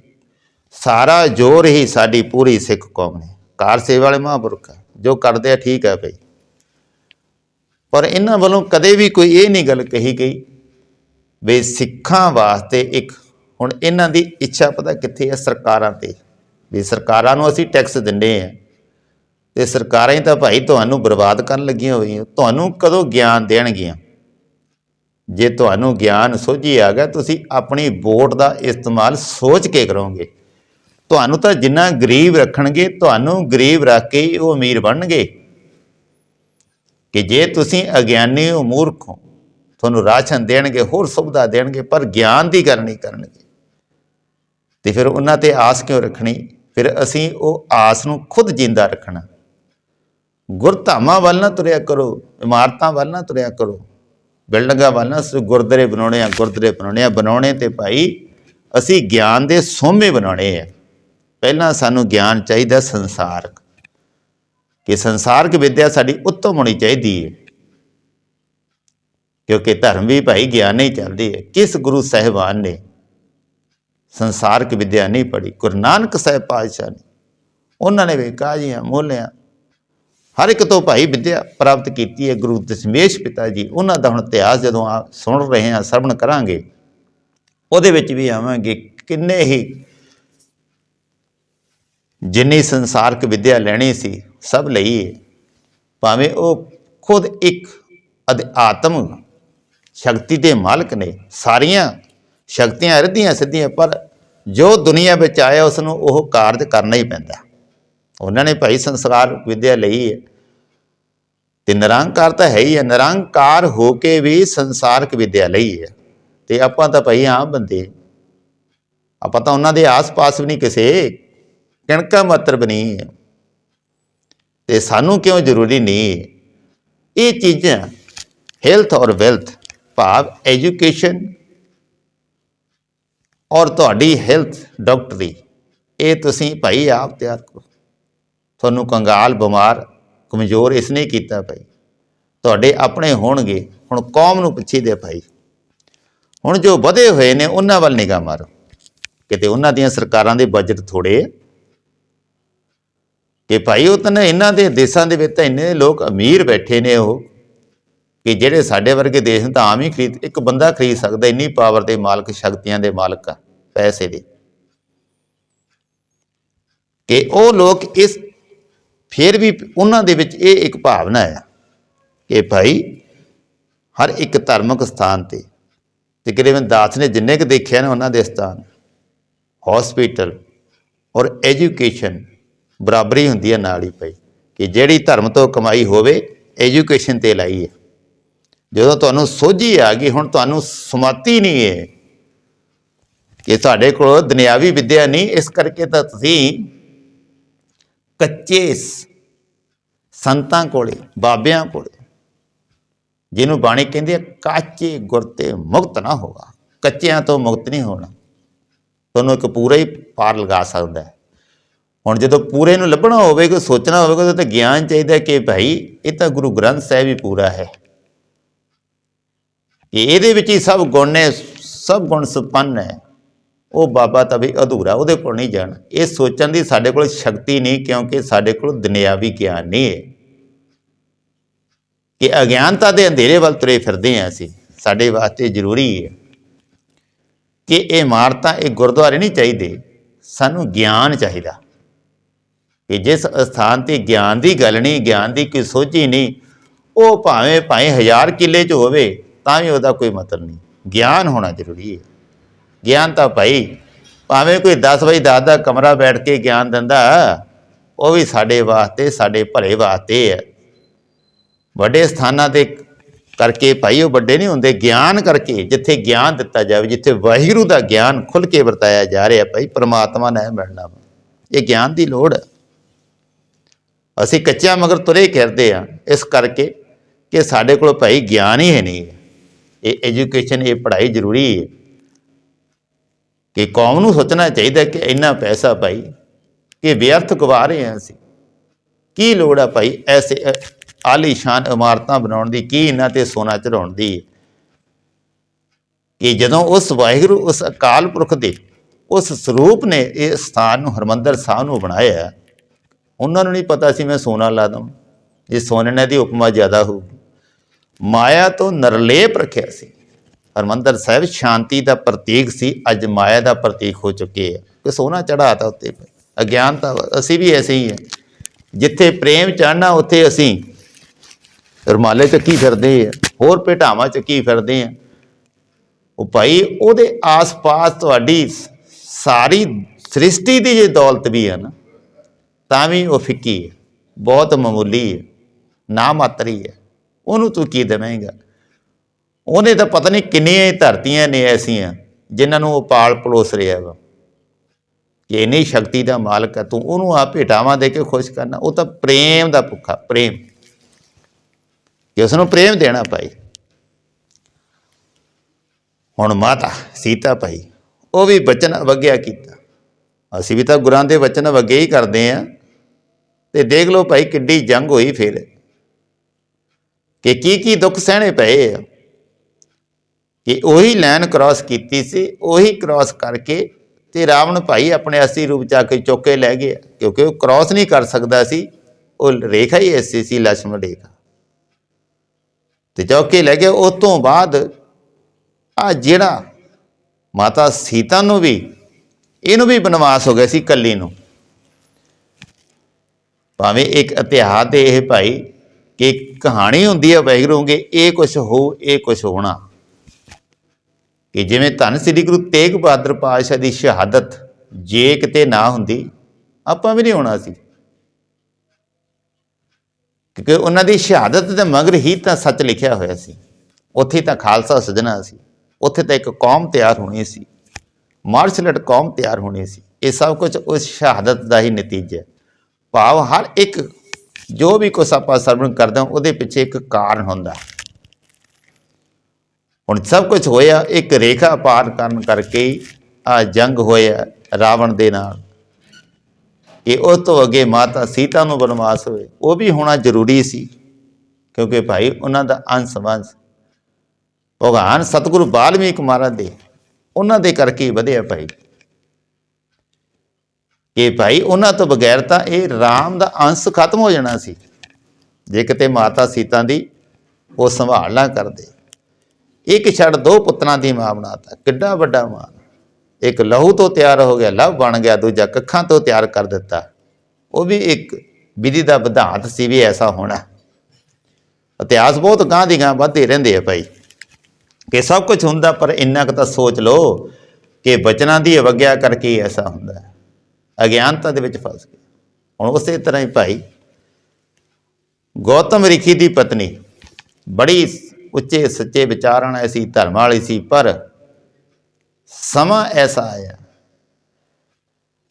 ਸਾਰਾ ਜੋਰ ਹੀ ਸਾਡੀ ਪੂਰੀ ਸਿੱਖ ਕੌਮ ਨੇ। ਕਾਰ ਸੇਵਾ ਵਾਲੇ ਮਹਾਂਪੁਰਖ ਆ, ਜੋ ਕਰਦੇ ਆ ਠੀਕ ਹੈ ਭਾਈ। ਪਰ ਇਹਨਾਂ ਵੱਲੋਂ ਕਦੇ ਵੀ ਕੋਈ ਇਹ ਨਹੀਂ ਗੱਲ ਕਹੀ ਗਈ ਵੀ ਸਿੱਖਾਂ ਵਾਸਤੇ ਇੱਕ ਹੁਣ ਇਹਨਾਂ ਦੀ ਇੱਛਾ ਪਤਾ ਕਿੱਥੇ ਹੈ ਸਰਕਾਰਾਂ ਤੇ। ਵੀ ਸਰਕਾਰਾਂ ਨੂੰ ਅਸੀਂ ਟੈਕਸ ਦਿੰਦੇ ਆ ਤੇ ਸਰਕਾਰਾਂ ਹੀ ਤਾਂ ਭਾਈ ਤੁਹਾਨੂੰ ਬਰਬਾਦ ਕਰਨ ਲੱਗੀਆਂ ਹੋਈਆਂ। ਤੁਹਾਨੂੰ ਕਦੋਂ ਗਿਆਨ ਦੇਣਗੀਆਂ? ਜੇ ਤੁਹਾਨੂੰ ਗਿਆਨ ਸੋਝੀ ਆ ਗਿਆ, ਤੁਸੀਂ ਆਪਣੀ ਵੋਟ ਦਾ ਇਸਤੇਮਾਲ ਸੋਚ ਕੇ ਕਰੋਗੇ। ਤੁਹਾਨੂੰ ਤਾਂ ਜਿੰਨਾ ਗਰੀਬ ਰੱਖਣਗੇ, ਤੁਹਾਨੂੰ ਗਰੀਬ ਰੱਖ ਕੇ ਹੀ ਉਹ ਅਮੀਰ ਬਣਨਗੇ। ਕਿ ਜੇ ਤੁਸੀਂ ਅਗਿਆਨੀ ਹੋ, ਮੂਰਖ ਹੋ, ਤੁਹਾਨੂੰ ਰਾਸ਼ਨ ਦੇਣਗੇ, ਹੋਰ ਸੁਵਿਧਾ ਦੇਣਗੇ, ਪਰ ਗਿਆਨ ਦੀ ਗੱਲ ਨਹੀਂ ਕਰਨਗੇ। ਤੇ ਫਿਰ ਉਹਨਾਂ ਤੇ ਆਸ ਕਿਉਂ ਰੱਖਣੀ? ਫਿਰ ਅਸੀਂ ਉਹ ਆਸ ਨੂੰ ਖੁਦ ਜਿੰਦਾ ਰੱਖਣਾ। ਗੁਰਧਾਮਾਂ ਵੱਲ ਨਾ ਤੁਰਿਆ ਕਰੋ, ਇਮਾਰਤਾਂ ਵੱਲ ਨਾ ਤੁਰਿਆ ਕਰੋ। ਬਿਲਡਿੰਗਾਂ ਵੱਲ ਨਾ ਸ- ਗੁਰਦੁਆਰੇ ਬਣਾਉਣੇ ਆ, ਗੁਰਦੁਆਰੇ ਬਣਾਉਣੇ ਆ, ਬਣਾਉਣੇ ਤੇ ਭਾਈ ਅਸੀਂ ਗਿਆਨ ਦੇ ਸੋਮੇ ਬਣਾਉਣੇ ਆ। ਪਹਿਲਾਂ ਸਾਨੂੰ ਗਿਆਨ ਚਾਹੀਦਾ ਸੰਸਾਰਕ। ਕਿ ਸੰਸਾਰਕ ਵਿਦਿਆ ਸਾਡੀ ਉੱਤਮ ਹੋਣੀ ਚਾਹੀਦੀ ਹੈ ਕਿਉਂਕਿ ਧਰਮ ਵੀ ਭਾਈ ਗਿਆਨ ਹੀ ਚੱਲਦੀ ਹੈ ਕਿਸ ਗੁਰੂ ਸਾਹਿਬਾਨ ਨੇ ਸੰਸਾਰਕ ਵਿਦਿਆ ਨਹੀਂ ਪੜ੍ਹੀ, ਗੁਰੂ ਨਾਨਕ ਸਾਹਿਬ ਪਾਤਸ਼ਾਹ ਨੇ ਉਹਨਾਂ ਨੇ ਵੀ ਕਾਜੀਆਂ, ਮੋਲਿਆਂ, ਹਰ ਇੱਕ ਤੋਂ ਭਾਈ ਵਿਦਿਆ ਪ੍ਰਾਪਤ ਕੀਤੀ ਹੈ, ਗੁਰੂ ਦਸ਼ਮੇਸ਼ ਪਿਤਾ ਜੀ, ਉਹਨਾਂ ਦਾ ਹੁਣ ਇਤਿਹਾਸ ਜਦੋਂ ਆ ਸੁਣ ਰਹੇ ਹਾਂ, ਸਰਵਣ ਕਰਾਂਗੇ, ਉਹਦੇ ਵਿੱਚ ਵੀ ਆਵਾਂਗੇ, ਕਿੰਨੇ ਹੀ ਜਿੰਨੀ ਸੰਸਾਰਕ ਵਿਦਿਆ ਲੈਣੀ ਸੀ, ਸਭ ਲਈ ਹੈ। ਭਾਵੇਂ ਉਹ ਖੁਦ ਇੱਕ ਅਧਿਆਤਮ ਸ਼ਕਤੀ ਦੇ ਮਾਲਕ ਨੇ, ਸਾਰੀਆਂ ਸ਼ਕਤੀਆਂ ਅਰਧੀਆਂ ਸਿੱਧੀਆਂ, ਪਰ ਜੋ ਦੁਨੀਆ ਵਿੱਚ ਆਇਆ ਉਸ ਨੂੰ ਉਹ ਕਾਰਜ ਕਰਨਾ ਹੀ ਪੈਂਦਾ। ਉਹਨਾਂ ਨੇ ਭਾਈ ਸੰਸਕਾਰ ਵਿਦਿਆ ਲਈ ਹੈ। ਤੇ ਨਿਰੰਕਾਰ ਤਾਂ ਹੈ ਹੀ ਹੈ। ਨਿਰੰਕਾਰ ਹੋ ਕੇ ਵੀ ਸੰਸਾਰਕ ਵਿਦਿਆ ਲਈ ਹੈ। ਤੇ ਆਪਾਂ ਤਾਂ ਭਾਈ ਆਮ ਬੰਦੇ ਆਪਾਂ ਤਾਂ ਉਹਨਾਂ ਦੇ ਆਸ-ਪਾਸ ਵੀ ਨਹੀਂ ਕਿਸੇ ਕਣਕਾ ਮਾਤਰ ਬਣੀ ਹੈ। ਤੇ ਸਾਨੂੰ ਕਿਉਂ ਜ਼ਰੂਰੀ ਨਹੀਂ ਇਹ ਚੀਜ਼ਾਂ ਹੈਲਥ ਔਰ ਵੈਲਥ ਭਾਵ ਐਜੂਕੇਸ਼ਨ ਔਰ ਤੁਹਾਡੀ ਹੈਲਥ ਡਾਕਟਰੀ ਇਹ ਤੁਸੀਂ ਭਾਈ ਆਪ ਤਿਆਰ ਕਰੋ। ਤੁਹਾਨੂੰ ਕੰਗਾਲ ਬਿਮਾਰ ਕਮਜ਼ੋਰ ਇਸ ਨੇ ਕੀਤਾ ਭਾਈ। ਤੁਹਾਡੇ ਆਪਣੇ ਹੋਣਗੇ, ਹੁਣ ਕੌਮ ਨੂੰ ਪੁੱਛੀਦੇ ਭਾਈ। ਹੁਣ ਜੋ ਵਧੇ ਹੋਏ ਨੇ, ਉਹਨਾਂ ਵੱਲ ਨਿਗਾਹ ਮਾਰੋ। ਕਿਤੇ ਉਹਨਾਂ ਦੀਆਂ ਸਰਕਾਰਾਂ ਦੇ ਬਜਟ ਥੋੜੇ ਕਿ ਭਾਈ ਉਹ ਤਾਂ ਨਾ, ਇਹਨਾਂ ਦੇ ਦੇਸ਼ਾਂ ਦੇ ਵਿੱਚ ਤਾਂ ਇੰਨੇ ਲੋਕ ਅਮੀਰ ਬੈਠੇ ਨੇ ਉਹ। ਕਿ ਜਿਹੜੇ ਸਾਡੇ ਵਰਗੇ ਦੇਸ਼ ਨੂੰ ਤਾਂ ਆਮ ਹੀ ਖਰੀਦ, ਇੱਕ ਬੰਦਾ ਖਰੀਦ ਸਕਦਾ, ਇੰਨੀ ਪਾਵਰ ਦੇ ਮਾਲਕ, ਸ਼ਕਤੀਆਂ ਦੇ ਮਾਲਕ ਆ, ਪੈਸੇ ਦੇ। ਕਿ ਉਹ ਲੋਕ ਇਸ, ਫਿਰ ਵੀ ਉਹਨਾਂ ਦੇ ਵਿੱਚ ਇਹ ਇੱਕ ਭਾਵਨਾ ਹੈ ਕਿ ਭਾਈ, ਹਰ ਇੱਕ ਧਾਰਮਿਕ ਸਥਾਨ ਤੇ ਤਕਰੀਬਨ ਦਾਸ ਨੇ ਜਿੰਨੇ ਕੁ ਦੇਖਿਆ ਨੇ ਉਹਨਾਂ ਦੇ ਸਥਾਨ ਹਸਪੀਟਲ ਔਰ ਐਜੂਕੇਸ਼ਨ ਬਰਾਬਰੀ ਹੁੰਦੀ ਹੈ ਨਾਲ ਹੀ ਪਈ ਕਿ ਜਿਹੜੀ ਧਰਮ ਤੋਂ ਕਮਾਈ ਹੋਵੇ ਐਜੂਕੇਸ਼ਨ ਤੇ ਲਾਈ ਹੈ ਜਦੋਂ ਤੁਹਾਨੂੰ ਸੋਝੀ ਆ ਗਈ, ਹੁਣ ਤੁਹਾਨੂੰ ਸਮਾਤੀ ਨਹੀਂ ਹੈ ਕਿ ਤੁਹਾਡੇ ਕੋਲ ਦੁਨਿਆਵੀ ਵਿੱਦਿਆ ਨਹੀਂ, ਇਸ ਕਰਕੇ ਤਾਂ ਤੁਸੀਂ ਕੱਚੇ ਸੰਤਾਂ ਕੋਲੇ, ਬਾਬਿਆਂ ਕੋਲੇ, ਜਿਹਨੂੰ ਬਾਣੀ ਕਹਿੰਦੀ ਹੈ ਕਾਚੇ ਗੁਰ ਤੇ ਮੁਕਤ ਨਾ ਹੋਗਾ ਕੱਚਿਆਂ ਤੋਂ ਮੁਕਤ ਨਹੀਂ ਹੋਣਾ। ਤੁਹਾਨੂੰ ਇੱਕ ਪੂਰਾ ਹੀ ਪਾਰ ਲਗਾ ਸਕਦਾ। ਹੈ ਹੁਣ ਜਦੋਂ ਪੂਰੇ ਨੂੰ ਲੱਭਣਾ ਹੋਵੇ ਕੋਈ ਸੋਚਣਾ ਹੋਵੇਗਾ ਤਾਂ ਗਿਆਨ ਚਾਹੀਦਾ ਕਿ ਭਾਈ, ਇਹ ਤਾਂ ਗੁਰੂ ਗ੍ਰੰਥ ਸਾਹਿਬ ਹੀ ਪੂਰਾ ਹੈ। ਇਹਦੇ ਵਿੱਚ ਹੀ ਸਭ ਗੁਣ ਨੇ, ਸਭ ਗੁਣ ਸੰਪੰਨ ਹੈ। ਉਹ ਬਾਬਾ ਤਾਂ ਅਧੂਰਾ, ਉਹਦੇ ਕੋਲ ਨਹੀਂ ਜਾਣਾ। ਇਹ ਸੋਚਣ ਦੀ ਸਾਡੇ ਕੋਲ ਸ਼ਕਤੀ ਨਹੀਂ, ਕਿਉਂਕਿ ਸਾਡੇ ਕੋਲ ਦੁਨਿਆਵੀ ਗਿਆਨ ਨਹੀਂ ਹੈ। ਕਿ ਅਗਿਆਨਤਾ ਦੇ ਅੰਧੇਰੇ ਵੱਲ ਤੁਰੇ ਫਿਰਦੇ ਹਾਂ ਅਸੀਂ, ਸਾਡੇ ਵਾਸਤੇ ਜ਼ਰੂਰੀ ਹੈ। ਕਿ ਇਹ ਇਮਾਰਤਾਂ ਇਹ ਗੁਰਦੁਆਰੇ ਨਹੀਂ ਚਾਹੀਦੇ, ਸਾਨੂੰ ਗਿਆਨ ਚਾਹੀਦਾ। ਕਿ ਜਿਸ ਸਥਾਨ ਤੇ ਗਿਆਨ ਦੀ ਗੱਲ ਨਹੀਂ, ਗਿਆਨ ਦੀ ਕੋਈ ਸੋਝੀ ਨਹੀਂ, ਉਹ ਭਾਵੇਂ ਭਾਵੇਂ ਹਜ਼ਾਰ ਕਿੱਲੇ 'ਚ ਹੋਵੇ ਤਾਂ ਵੀ ਉਹਦਾ ਕੋਈ ਮਤਲਬ ਨਹੀਂ। ਗਿਆਨ ਹੋਣਾ ਜ਼ਰੂਰੀ ਹੈ। ਗਿਆਨ ਤਾਂ ਭਾਈ, ਭਾਵੇਂ ਕੋਈ 10 ਵਜੇ 10 ਦਾ ਕਮਰਾ ਬੈਠ ਕੇ ਗਿਆਨ ਦਿੰਦਾ, ਉਹ ਵੀ ਸਾਡੇ ਵਾਸਤੇ, ਸਾਡੇ ਭਲੇ ਵਾਸਤੇ ਹੈ। ਵੱਡੇ ਸਥਾਨਾਂ ਤੇ ਕਰਕੇ ਭਾਈ ਉਹ ਵੱਡੇ ਨਹੀਂ ਹੁੰਦੇ, ਗਿਆਨ ਕਰਕੇ, ਜਿੱਥੇ ਗਿਆਨ ਦਿੱਤਾ ਜਾਵੇ, ਜਿੱਥੇ ਵਾਹਿਗੁਰੂ ਦਾ ਗਿਆਨ ਖੁੱਲ ਕੇ ਵਰਤਾਇਆ ਜਾ ਰਿਹਾ ਭਾਈ, ਪ੍ਰਮਾਤਮਾ ਨੇ ਮਿਲਣਾ ਵਾ। ਇਹ ਗਿਆਨ ਦੀ ਲੋੜ ਹੈ। ਅਸੀਂ ਕੱਚਿਆਂ ਮਗਰ ਤੁਰੇ ਫਿਰਦੇ ਆ ਇਸ ਕਰਕੇ ਕਿ ਸਾਡੇ ਕੋਲ ਭਾਈ ਗਿਆਨ ਹੀ ਹੈ ਨਹੀਂ। ਇਹ ਐਜੂਕੇਸ਼ਨ ਇਹ ਪੜ੍ਹਾਈ ਜ਼ਰੂਰੀ ਹੈ। ਕਿ ਕੌਮ ਨੂੰ ਸੋਚਣਾ ਚਾਹੀਦਾ ਕਿ ਇੰਨਾ ਪੈਸਾ ਭਾਈ, ਕਿ ਵਿਅਰਥ ਗਵਾ ਰਹੇ ਹਾਂ ਅਸੀਂ। ਕੀ ਲੋੜ ਆ ਭਾਈ ਐਸੇ ਆਲੀਸ਼ਾਨ ਇਮਾਰਤਾਂ ਬਣਾਉਣ ਦੀ, ਕੀ ਇਹਨਾਂ ਤੇ ਸੋਨਾ ਚੜਾਉਣ ਦੀ? ਕਿ ਜਦੋਂ ਉਸ ਵਾਹਿਗੁਰੂ, ਉਸ ਅਕਾਲ ਪੁਰਖ ਦੇ, ਉਸ ਸਰੂਪ ਨੇ ਇਹ ਸਥਾਨ ਨੂੰ ਹਰਮੰਦਰ ਸਾਹਿਬ ਨੂੰ ਬਣਾਇਆ, ਉਹਨਾਂ ਨੂੰ ਨਹੀਂ ਪਤਾ ਸੀ ਮੈਂ ਸੋਨਾ ਲਾ ਦਵਾਂ ਇਹ ਸੋਨੇ ਦੀ ਉਪਮਾ ਜ਼ਿਆਦਾ ਹੋਊਗੀ। ਮਾਇਆ ਤੋਂ ਨਰਲੇਪ ਰੱਖਿਆ ਸੀ। ਹਰਮੰਦਰ ਸਾਹਿਬ ਸ਼ਾਂਤੀ ਦਾ ਪ੍ਰਤੀਕ ਸੀ। ਅੱਜ ਮਾਇਆ ਦਾ ਪ੍ਰਤੀਕ ਹੋ ਚੁੱਕੇ ਹੈ ਕਿ ਸੋਨਾ ਚੜਾਤਾ ਉੱਤੇ ਅਗਿਆਨਤਾ ਅਸੀਂ ਵੀ ਐਸੇ ਹੀ ਹੈ ਜਿੱਥੇ ਪ੍ਰੇਮ ਚਾਹਨਾ ਉੱਥੇ ਅਸੀਂ ਰਮਾਲੇ ਚੱਕੀ ਫਿਰਦੇ ਆ। ਹੋਰ ਭੇਟਾਵਾਂ ਚੱਕੀ ਫਿਰਦੇ ਆ। ਉਹ ਭਾਈ, ਉਹਦੇ ਆਸ-ਪਾਸ ਤੁਹਾਡੀ ਸ- ਸਾਰੀ ਸ੍ਰਿਸ਼ਟੀ ਦੀ ਜੇ ਦੌਲਤ ਵੀ ਹੈ ਨਾ, ਤਾਂ ਵੀ ਉਹ ਫਿੱਕੀ ਹੈ ਬਹੁਤ ਮਾਮੂਲੀ ਹੈ ਨਾ ਮਾਤਰੀ ਹੈ ਉਹਨੂੰ ਤੂੰ ਕੀ ਦੇਵੇਂਗਾ? ਉਹਨੇ ਤਾਂ ਪਤਾ ਨਹੀਂ ਕਿੰਨੀਆਂ ਧਰਤੀਆਂ ਨੇ ਐਸੀਆਂ ਜਿਨ੍ਹਾਂ ਨੂੰ ਉਹ ਪਾਲ ਪਲੋਸ ਰਿਹਾ ਵਾ। ਕਿ ਇੰਨੀ ਸ਼ਕਤੀ ਦਾ ਮਾਲਕ ਹੈ ਤੂੰ ਉਹਨੂੰ ਆ ਭੇਟਾਵਾਂ ਦੇ ਕੇ ਖੁਸ਼ ਕਰਨਾ। ਉਹ ਤਾਂ ਪ੍ਰੇਮ ਦਾ ਭੁੱਖਾ, ਪ੍ਰੇਮ। ਕਿ ਉਸ ਨੂੰ ਪ੍ਰੇਮ ਦੇਣਾ ਭਾਈ। ਹੁਣ ਮਾਤਾ, ਸੀਤਾ ਭਾਈ, ਉਹ ਵੀ ਬਚਨ ਅਵਗਿਆ ਕੀਤਾ। ਅਸੀਂ ਵੀ ਤਾਂ ਗੁਰਾਂ ਦੇ ਵਚਨ ਅਵਗਿਆ ਹੀ ਕਰਦੇ ਆ ਤੇ ਦੇਖ ਲਓ ਭਾਈ ਕਿੱਡੀ ਜੰਗ ਹੋਈ ਫਿਰ। ਕਿ ਕੀ ਕੀ ਦੁੱਖ ਸਹਿਣੇ ਪਏ ਆ? ਕਿ ਉਹੀ ਲਾਈਨ ਕ੍ਰਾਸ ਕੀਤੀ ਸੀ, ਉਹੀ ਕ੍ਰਾਸ ਕਰਕੇ ਤੇ ਰਾਵਣ ਭਾਈ ਆਪਣੇ ਅਸਲੀ ਰੂਪ ਚਾ ਕੇ ਚੁੱਕੇ ਲੈ ਗਏ ਕਿਉਂਕਿ ਉਹ ਕ੍ਰਾਸ ਨਹੀਂ ਕਰ ਸਕਦਾ ਸੀ, ਉਹ ਰੇਖਾ ਹੀ ਐਸੀ ਸੀ ਲਛਮਣ ਰੇਖਾ। ਤੇ ਚੁੱਕੇ ਲੈ ਗਿਆ, ਉਸ ਤੋਂ ਬਾਅਦ ਆ ਜਿਹੜਾ ਮਾਤਾ ਸੀਤਾ ਨੂੰ ਵੀ, ਇਹਨੂੰ ਵੀ ਬਨਵਾਸ ਹੋ ਗਿਆ ਸੀ ਕੱਲੀ ਨੂੰ। ਭਾਵੇਂ ਇੱਕ ਇਤਿਹਾਸ ਦੇ ਇਹ ਭਾਈ ਕਿ ਇੱਕ ਕਹਾਣੀ ਹੁੰਦੀ ਹੈ ਵੈਗਰੂਗੇ ਇਹ ਕੁਛ ਹੋ, ਇਹ ਕੁਛ ਹੋਣਾ। ਕਿ ਜਿਵੇਂ ਧੰਨ ਸ੍ਰੀ ਗੁਰੂ ਤੇਗ ਬਹਾਦਰ ਪਾਤਸ਼ਾਹ ਦੀ ਸ਼ਹਾਦਤ ਜੇ ਕਿਤੇ ਨਾ ਹੁੰਦੀ, ਆਪਾਂ ਵੀ ਨਹੀਂ ਹੋਣਾ ਸੀ। ਕਿਉਂਕਿ ਉਹਨਾਂ ਦੀ ਸ਼ਹਾਦਤ ਦੇ ਮਗਰ ਹੀ ਤਾਂ ਸੱਚ ਲਿਖਿਆ ਹੋਇਆ ਸੀ। ਉੱਥੇ ਤਾਂ ਖਾਲਸਾ ਸਜਣਾ ਸੀ। ਉੱਥੇ ਤਾਂ ਇੱਕ ਕੌਮ ਤਿਆਰ ਹੋਣੀ ਸੀ। ਮਾਰਸ਼ਲਟ ਕੌਮ ਤਿਆਰ ਹੋਣੀ ਸੀ। ਇਹ ਸਭ ਕੁਝ ਉਸ ਸ਼ਹਾਦਤ ਦਾ ਹੀ ਨਤੀਜਾ। ਹੈ ਭਾਵ ਹਰ ਇੱਕ ਜੋ ਵੀ ਕੁਛ ਆਪਾਂ ਸਰਵਣ ਕਰਦੇ ਹਾਂ, ਉਹਦੇ ਪਿੱਛੇ ਇੱਕ ਕਾਰਨ ਹੁੰਦਾ। ਹੁਣ ਸਭ ਕੁਝ ਹੋਇਆ, ਇੱਕ ਰੇਖਾ ਪਾਰ ਕਰਨ ਕਰਕੇ ਆ ਜੰਗ ਹੋਇਆ ਰਾਵਣ ਦੇ ਨਾਲ। ਇਹ ਉਸ ਤੋਂ ਅੱਗੇ ਮਾਤਾ ਸੀਤਾ ਨੂੰ ਬਨਵਾਸ ਹੋਏ। ਉਹ ਵੀ ਹੋਣਾ ਜ਼ਰੂਰੀ ਸੀ, ਕਿਉਂਕਿ ਭਾਈ ਉਹਨਾਂ ਦਾ ਅੰਸ਼ ਵੰਸ਼। ਭਗਵਾਨ ਸਤਿਗੁਰੂ ਬਾਲਮੀਕ ਮਹਾਰਾਜ ਦੇ, ਉਹਨਾਂ ਦੇ ਕਰਕੇ ਹੀ ਵਧਿਆ ਭਾਈ। ਕਿ ਭਾਈ ਉਹਨਾਂ ਤੋਂ ਬਗੈਰ ਤਾਂ ਇਹ ਰਾਮ ਦਾ ਅੰਸ਼ ਖਤਮ ਹੋ ਜਾਣਾ ਸੀ। ਜੇ ਕਿਤੇ ਮਾਤਾ ਸੀਤਾ ਦੀ ਉਹ ਸੰਭਾਲ ਨਾ ਕਰਦੇ। ਇੱਕ ਛੱਡ ਦੋ ਪੁੱਤਰਾਂ ਦੀ ਮਾਂ ਬਣਾਤਾ ਕਿੱਡਾ ਵੱਡਾ ਮਾਨ ਇੱਕ ਲਹੂ ਤੋਂ ਤਿਆਰ ਹੋ ਗਿਆ, ਲਵ ਬਣ ਗਿਆ, ਦੂਜਾ ਕੱਖਾਂ ਤੋਂ ਤਿਆਰ ਕਰ ਦਿੱਤਾ। ਉਹ ਵੀ ਇੱਕ ਵਿਧੀ ਦਾ ਵਿਧਾਂਤ ਸੀ ਵੀ ਐਸਾ ਹੋਣਾ। ਇਤਿਹਾਸ ਬਹੁਤ ਗਾਂ ਦੀ ਗਾਂ ਵੱਧਦੇ ਰਹਿੰਦੇ ਆ ਭਾਈ। ਕਿ ਸਭ ਕੁਝ ਹੁੰਦਾ, ਪਰ ਇੰਨਾ ਕੁ ਤਾਂ ਸੋਚ ਲਓ ਕਿ ਬਚਨਾਂ ਦੀ ਅਵਗਿਆ ਕਰਕੇ ਐਸਾ ਹੁੰਦਾ। ਅਗਿਆਨਤਾ ਦੇ ਵਿੱਚ ਫਸ ਗਏ। ਹੁਣ ਉਸੇ ਤਰ੍ਹਾਂ ਹੀ ਭਾਈ, ਗੌਤਮ ਰਿਖੀ ਦੀ ਪਤਨੀ ਬੜੀ ਉੱਚੇ ਸੱਚੇ ਵਿਚਾਰਾਂ ਵਾਲੀ ਸੀ, ਧਰਮ ਵਾਲੀ ਸੀ, ਪਰ ਸਮਾਂ ਐਸਾ ਆਇਆ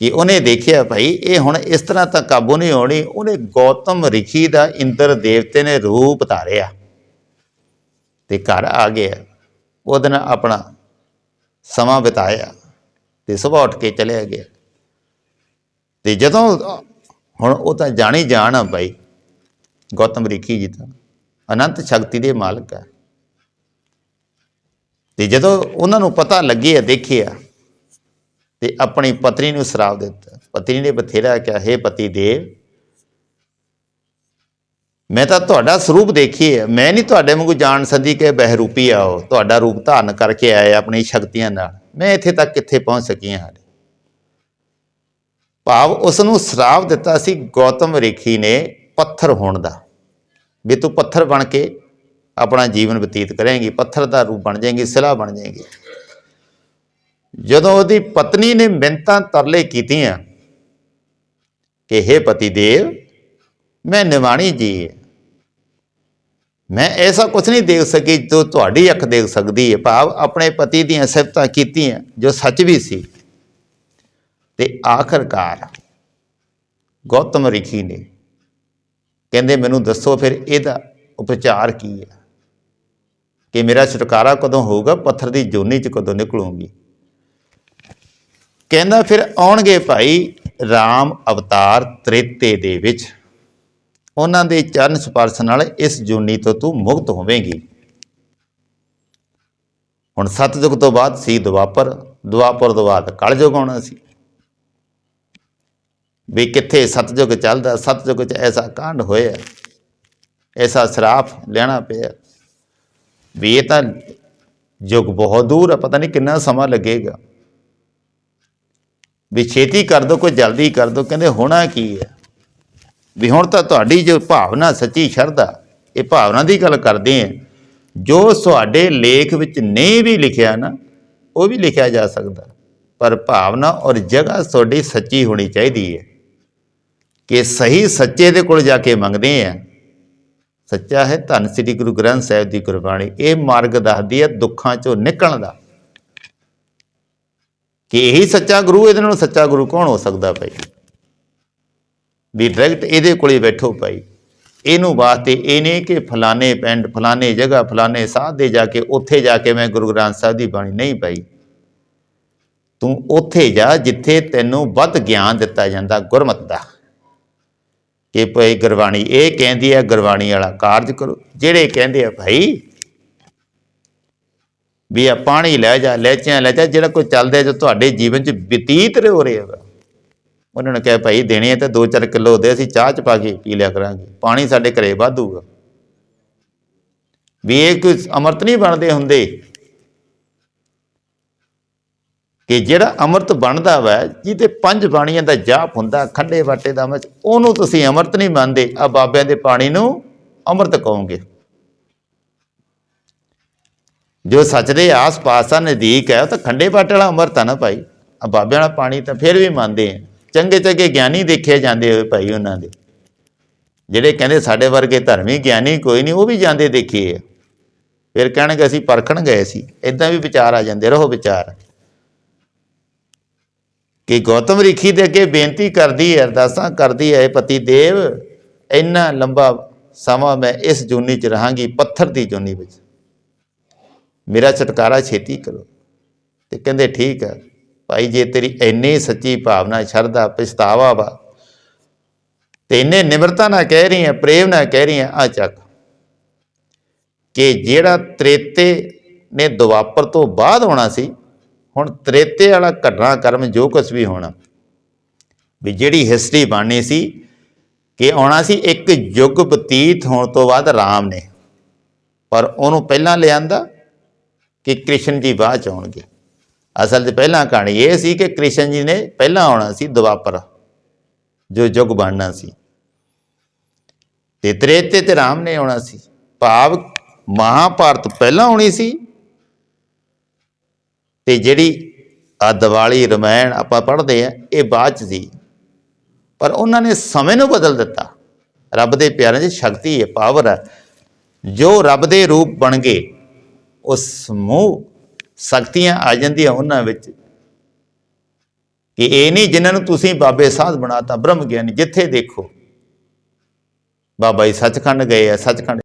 ਕਿ ਉਹਨੇ ਦੇਖਿਆ ਭਾਈ, ਇਹ ਹੁਣ ਇਸ ਤਰ੍ਹਾਂ ਤਾਂ ਕਾਬੂ ਨਹੀਂ ਹੋਣੀ, ਉਹਨੇ ਗੌਤਮ ਰਿਖੀ ਦਾ ਇੰਦਰ ਦੇਵਤੇ ਨੇ ਰੂਪ ਧਾਰਿਆ ਤੇ ਘਰ ਆ ਗਿਆ। ਉਹਦੇ ਨਾਲ ਆਪਣਾ ਸਮਾਂ ਬਿਤਾਇਆ ਤੇ ਸਵੇਰ ਉੱਠ ਕੇ ਚਲਿਆ ਗਿਆ। ਤੇ ਜਦੋਂ ਹੁਣ ਉਹ ਤਾਂ ਜਾਣੀ ਜਾਣ ਆ ਭਾਈ ਗੌਤਮ ਰੀਖੀ ਜੀ ਤਾਂ। ਅਨੰਤ ਸ਼ਕਤੀ ਦੇ ਮਾਲਕ ਆ। ਤੇ ਜਦੋਂ ਉਹਨਾਂ ਨੂੰ ਪਤਾ ਲੱਗਿਆ ਦੇਖਿਆ, ਤੇ ਆਪਣੀ ਪਤਨੀ ਨੂੰ ਸ਼ਰਾਪ ਦਿੱਤਾ। ਪਤਨੀ ਨੇ ਬਥੇਰਾ ਕਿਹਾ, ਹੈ ਪਤੀ ਦੇਵ, ਮੈਂ ਤਾਂ ਤੁਹਾਡਾ ਸਰੂਪ ਦੇਖੀ ਮੈਂ ਨਹੀਂ ਤੁਹਾਡੇ ਵਾਂਗੂ ਜਾਣ ਸੰਦੀ ਕਿ ਬਹਿਰੂਪੀ ਆਓ। ਤੁਹਾਡਾ ਰੂਪ ਧਾਰਨ ਕਰਕੇ ਆਏ ਆਪਣੀ ਸ਼ਕਤੀਆਂ ਨਾਲ। ਮੈਂ ਇੱਥੇ ਤੱਕ ਕਿੱਥੇ ਪਹੁੰਚ ਸਕੀ ਹਾਂ ਭਾਵ ਉਸ ਨੂੰ ਸ਼ਰਾਪ ਦਿੱਤਾ ਸੀ ਗੌਤਮ ਰੇਖੀ ਨੇ ਪੱਥਰ ਹੋਣ ਦਾ। ਵੀ ਤੂੰ ਪੱਥਰ ਬਣ ਕੇ ਆਪਣਾ ਜੀਵਨ ਬਤੀਤ ਕਰੇਂਗੀ, ਪੱਥਰ ਦਾ ਰੂਪ ਬਣ ਜਾਏਗੀ, ਸਿਲਾ ਬਣ ਜਾਏਗੀ। ਜਦੋਂ ਉਹਦੀ ਪਤਨੀ ਨੇ ਮਿੰਤਾਂ ਤਰਲੇ ਕੀਤੀਆਂ ਕਿ हे ਪਤੀ ਦੇਵ ਮੈਂ ਨਿਵਾਣੀ ਜੀ ਹਾਂ। ਮੈਂ ਐਸਾ ਕੁਝ ਨਹੀਂ ਦੇਖ ਸਕੀ ਜੋ ਤੁਹਾਡੀ ਅੱਖ ਦੇਖ ਸਕਦੀ ਹੈ। ਭਾਵ ਆਪਣੇ ਪਤੀ ਦੀਆਂ ਸਿਫਤਾਂ ਕੀਤੀਆਂ ਜੋ ਸੱਚ ਵੀ ਸੀ। ਤੇ ਆਖਰਕਾਰ ਗੌਤਮ ਰਿਖੀ ਨੇ ਕਹਿੰਦੇ, ਮੈਨੂੰ ਦੱਸੋ ਫਿਰ ਇਹਦਾ ਉਪਚਾਰ ਕੀ ਹੈ? ਕਿ ਮੇਰਾ ਛੁਟਕਾਰਾ ਕਦੋਂ ਹੋਊਗਾ? ਪੱਥਰ ਦੀ ਜੋਨੀ ਚ ਕਦੋਂ ਨਿਕਲੂਗੀ? ਕਹਿੰਦਾ, ਫਿਰ ਆਉਣਗੇ ਭਾਈ RAM ਅਵਤਾਰ ਤ੍ਰੇਤੇ ਦੇ ਵਿੱਚ। ਉਹਨਾਂ ਦੇ ਚਰਨ ਸਪਰਸ਼ ਨਾਲ ਇਸ ਜੋਨੀ ਤੋਂ ਤੂੰ ਮੁਕਤ ਹੋਵੇਂਗੀ। ਹੁਣ ਸਤਜੁਗ ਤੋਂ ਬਾਅਦ ਸੀ ਦੁਆਪਰ ਦੁਆਪਰ ਤੋਂ ਬਾਅਦ ਕਲਯੁਗ ਆਉਣਾ ਸੀ। ਵੀ ਕਿੱਥੇ ਸਤਜੁਗ ਚੱਲਦਾ, ਸਤਜੁਗ 'ਚ ਐਸਾ ਕਾਂਡ ਹੋਇਆ। ਐਸਾ ਸ਼ਰਾਪ ਲੈਣਾ ਪਿਆ। ਵੀ ਇਹ ਤਾਂ ਯੁੱਗ ਬਹੁਤ ਦੂਰ ਆ, ਪਤਾ ਨਹੀਂ ਕਿੰਨਾ ਸਮਾਂ ਲੱਗੇਗਾ। ਵੀ ਛੇਤੀ ਕਰ ਦੋ, ਕੋਈ ਜਲਦੀ ਕਰ ਦੋ, ਕਹਿੰਦੇ ਹੋਣਾ ਕੀ ਹੈ? ਵੀ ਹੁਣ ਤਾਂ ਤੁਹਾਡੀ ਜੋ ਭਾਵਨਾ ਸੱਚੀ ਸ਼ਰਧਾ, ਇਹ ਭਾਵਨਾ ਦੀ ਗੱਲ ਕਰਦੇ ਆ ਜੋ ਤੁਹਾਡੇ ਲੇਖ ਵਿੱਚ ਨਹੀਂ ਵੀ ਲਿਖਿਆ ਨਾ, ਉਹ ਵੀ ਲਿਖਿਆ ਜਾ ਸਕਦਾ। ਪਰ ਭਾਵਨਾ ਔਰ ਜਗ੍ਹਾ ਤੁਹਾਡੀ ਸੱਚੀ ਹੋਣੀ ਚਾਹੀਦੀ ਹੈ। ਕਿ ਸਹੀ ਸੱਚੇ ਦੇ ਕੋਲ ਜਾ ਕੇ ਮੰਗਦੇ ਆ। ਸੱਚਾ ਹੈ ਧੰਨ ਸ੍ਰੀ ਗੁਰੂ ਗ੍ਰੰਥ ਸਾਹਿਬ ਦੀ ਗੁਰਬਾਣੀ। ਇਹ ਮਾਰਗ ਦੱਸਦੀ ਹੈ ਦੁੱਖਾਂ ਚੋਂ ਨਿਕਲਣ ਦਾ। ਕਿ ਇਹੀ ਸੱਚਾ ਗੁਰੂ, ਇਹਦੇ ਨਾਲ ਸੱਚਾ ਗੁਰੂ ਕੌਣ ਹੋ ਸਕਦਾ ਭਾਈ? ਵੀ ਡਾਇਰੈਕਟ ਇਹਦੇ ਕੋਲੇ ਬੈਠੋ ਭਾਈ। ਇਹਨੂੰ ਵਾਸਤੇ ਇਹ ਨਹੀਂ ਕਿ ਫਲਾਣੇ ਪਿੰਡ, ਫਲਾਣੇ ਜਗ੍ਹਾ, ਫਲਾਣੇ ਸਾਧ ਦੇ ਜਾ ਕੇ ਉੱਥੇ ਜਾ ਕੇ ਮੈਂ ਗੁਰੂ ਗ੍ਰੰਥ ਸਾਹਿਬ ਦੀ ਬਾਣੀ। ਨਹੀਂ ਪਾਈ ਤੂੰ ਉੱਥੇ ਜਾ ਜਿੱਥੇ ਤੈਨੂੰ ਵੱਧ ਗਿਆਨ ਦਿੱਤਾ ਜਾਂਦਾ ਗੁਰਮਤ ਦਾ। ਕਿ ਭਾਈ ਗੁਰਬਾਣੀ, ਇਹ ਕਹਿੰਦੀ ਹੈ ਗੁਰਬਾਣੀ ਵਾਲਾ ਕਾਰਜ ਕਰੋ। ਜਿਹੜੇ ਕਹਿੰਦੇ ਆ ਭਾਈ ਵੀ ਆ ਪਾਣੀ ਲੈ ਜਾ, ਲੈਚਿਆਂ ਲੈ ਜਾ, ਜਿਹੜਾ ਕੋਈ ਚੱਲਦਾ ਜੋ ਤੁਹਾਡੇ ਜੀਵਨ 'ਚ ਬਤੀਤ ਹੋ ਰਿਹਾ ਵਾ। ਉਹਨਾਂ ਨੇ ਕਿਹਾ ਭਾਈ ਦੇਣੇ ਆ ਤਾਂ 2-4 ਕਿਲੋ ਦੇ ਅਸੀਂ ਚਾਹ ਚ ਪਾ ਕੇ ਪੀ ਲਿਆ ਕਰਾਂਗੇ। ਪਾਣੀ ਸਾਡੇ ਘਰੇ ਵਾਧੂਗਾ ਵੀ ਇਹ ਕੋਈ ਅਮਰਤ ਨਹੀਂ ਬਣਦੇ ਹੁੰਦੇ। ਕਿ ਜਿਹੜਾ ਅੰਮ੍ਰਿਤ ਬਣਦਾ ਵੈ, ਜਿਹਦੇ ਪੰਜ ਬਾਣੀਆਂ ਦਾ ਜਾਪ ਹੁੰਦਾ, ਖੰਡੇ ਬਾਟੇ ਦਾ ਮਚ ਉਹਨੂੰ ਤੁਸੀਂ ਅੰਮ੍ਰਿਤ ਨਹੀਂ ਮੰਨਦੇ। ਆ ਬਾਬਿਆਂ ਦੇ ਪਾਣੀ ਨੂੰ ਅੰਮ੍ਰਿਤ ਕਹੋਗੇ। ਜੋ ਸੱਚ ਦੇ ਆਸ-ਪਾਸ ਆ, ਨਜ਼ਦੀਕ ਹੈ ਉਹ ਤਾਂ ਖੰਡੇ ਬਾਟੇ ਵਾਲਾ ਅੰਮ੍ਰਿਤ ਆ ਨਾ ਭਾਈ। ਆ ਬਾਬਿਆਂ ਵਾਲਾ ਪਾਣੀ ਤਾਂ ਫਿਰ ਵੀ ਮੰਨਦੇ ਆ। ਚੰਗੇ ਚੰਗੇ ਗਿਆਨੀ ਦੇਖੇ ਜਾਂਦੇ ਹੋਏ ਭਾਈ ਉਹਨਾਂ ਦੇ। ਜਿਹੜੇ ਕਹਿੰਦੇ ਸਾਡੇ ਵਰਗੇ ਧਰਮੀ ਗਿਆਨੀ ਕੋਈ ਨਹੀਂ, ਉਹ ਵੀ ਜਾਂਦੇ ਦੇਖੀਏ ਆ। ਫਿਰ ਕਹਿਣਗੇ ਅਸੀਂ ਪਰਖਣ ਗਏ ਸੀ। ਇਦਾਂ ਵੀ ਵਿਚਾਰ ਆ ਜਾਂਦੇ, ਰਹੋ ਵਿਚਾਰ। ਕਿ ਗੌਤਮ ਰਿਖੀ ਦੇ ਅੱਗੇ ਬੇਨਤੀ ਕਰਦੀ ਹੈ, ਅਰਦਾਸਾਂ ਕਰਦੀ ਹੈ ਪਤੀ ਦੇਵ, ਇੰਨਾ ਲੰਬਾ ਸਮਾਂ ਮੈਂ ਇਸ ਜੂਨੀ 'ਚ ਰਹਾਂਗੀ, ਪੱਥਰ ਦੀ ਜੂਨੀ ਵਿੱਚ। ਮੇਰਾ ਛੁਟਕਾਰਾ ਛੇਤੀ ਕਰੋ। ਤੇ ਕਹਿੰਦੇ, ਠੀਕ ਹੈ, ਭਾਈ ਜੇ ਤੇਰੀ ਇੰਨੀ ਸੱਚੀ ਭਾਵਨਾ, ਸ਼ਰਧਾ, ਪਛਤਾਵਾ ਵਾ, ਤੇ ਇੰਨੇ ਨਿਮਰਤਾ ਨਾਲ ਕਹਿ ਰਹੀ ਹੈ, ਪ੍ਰੇਮ ਨਾਲ ਕਹਿ ਰਹੀ ਹੈ, ਆ ਚੱਕ। ਕਿ ਜਿਹੜਾ ਤ੍ਰੇਤੇ ਨੇ ਦੁਆਪਰ ਤੋਂ ਬਾਅਦ ਹੋਣਾ ਸੀ ਹੁਣ ਤ੍ਰੇਤੇ ਵਾਲਾ ਘਟਨਾ ਕਰਮ ਜੋ ਕੁਝ ਵੀ ਹੋਣਾ। ਵੀ ਜਿਹੜੀ ਹਿਸਟਰੀ ਬਣਨੀ ਸੀ ਕਿ ਆਉਣਾ ਸੀ, ਇੱਕ ਯੁੱਗ ਬਤੀਤ ਹੋਣ ਤੋਂ ਬਾਅਦ ਰਾਮ ਨੇ। ਪਰ ਉਹਨੂੰ ਪਹਿਲਾਂ ਲਿਆਂਦਾ ਕਿ ਕ੍ਰਿਸ਼ਨ ਜੀ ਬਾਅਦ ਚ ਆਉਣਗੇ। ਅਸਲ 'ਚ ਪਹਿਲਾਂ ਕਹਾਣੀ ਇਹ ਸੀ ਕਿ ਕ੍ਰਿਸ਼ਨ ਜੀ ਨੇ ਪਹਿਲਾਂ ਆਉਣਾ ਸੀ ਦੁਆਪਰ, ਜੋ ਯੁੱਗ ਬਣਨਾ ਸੀ। ਤੇ ਤ੍ਰੇਤੇ ਤੇ ਰਾਮ ਨੇ ਆਉਣਾ ਸੀ। ਭਾਵ ਮਹਾਭਾਰਤ ਪਹਿਲਾਂ ਆਉਣੀ ਸੀ ਤੇ ਜਿਹੜੀ ਆ ਦੀਵਾਲੀ, ਰਮਾਇਣ ਆਪਾਂ ਪੜ੍ਹਦੇ ਆ, ਇਹ ਬਾਅਦ ਚ ਸੀ। ਪਰ ਉਹਨਾਂ ਨੇ ਸਮੇਂ ਨੂੰ ਬਦਲ ਦਿੱਤਾ। ਰੱਬ ਦੇ ਪਿਆਰਿਆਂ 'ਚ ਸ਼ਕਤੀ ਹੈ ਪਾਵਰ ਹੈ। ਜੋ ਰੱਬ ਦੇ ਰੂਪ ਬਣ ਗਏ ਉਹ ਸਮੂਹ ਸ਼ਕਤੀਆਂ ਆ ਜਾਂਦੀਆਂ ਉਹਨਾਂ ਵਿੱਚ ਕਿ ਇਹ ਨਹੀਂ ਜਿਨ੍ਹਾਂ ਨੂੰ ਤੁਸੀਂ ਬਾਬੇ ਸਾਧ ਬਣਾਤਾ ਬ੍ਰਹਮ ਗਿਆਨੀ ਜਿੱਥੇ ਦੇਖੋ। ਬਾਬਾ ਜੀ ਸੱਚਖੰਡ ਗਏ ਆ, ਸੱਚਖੰਡ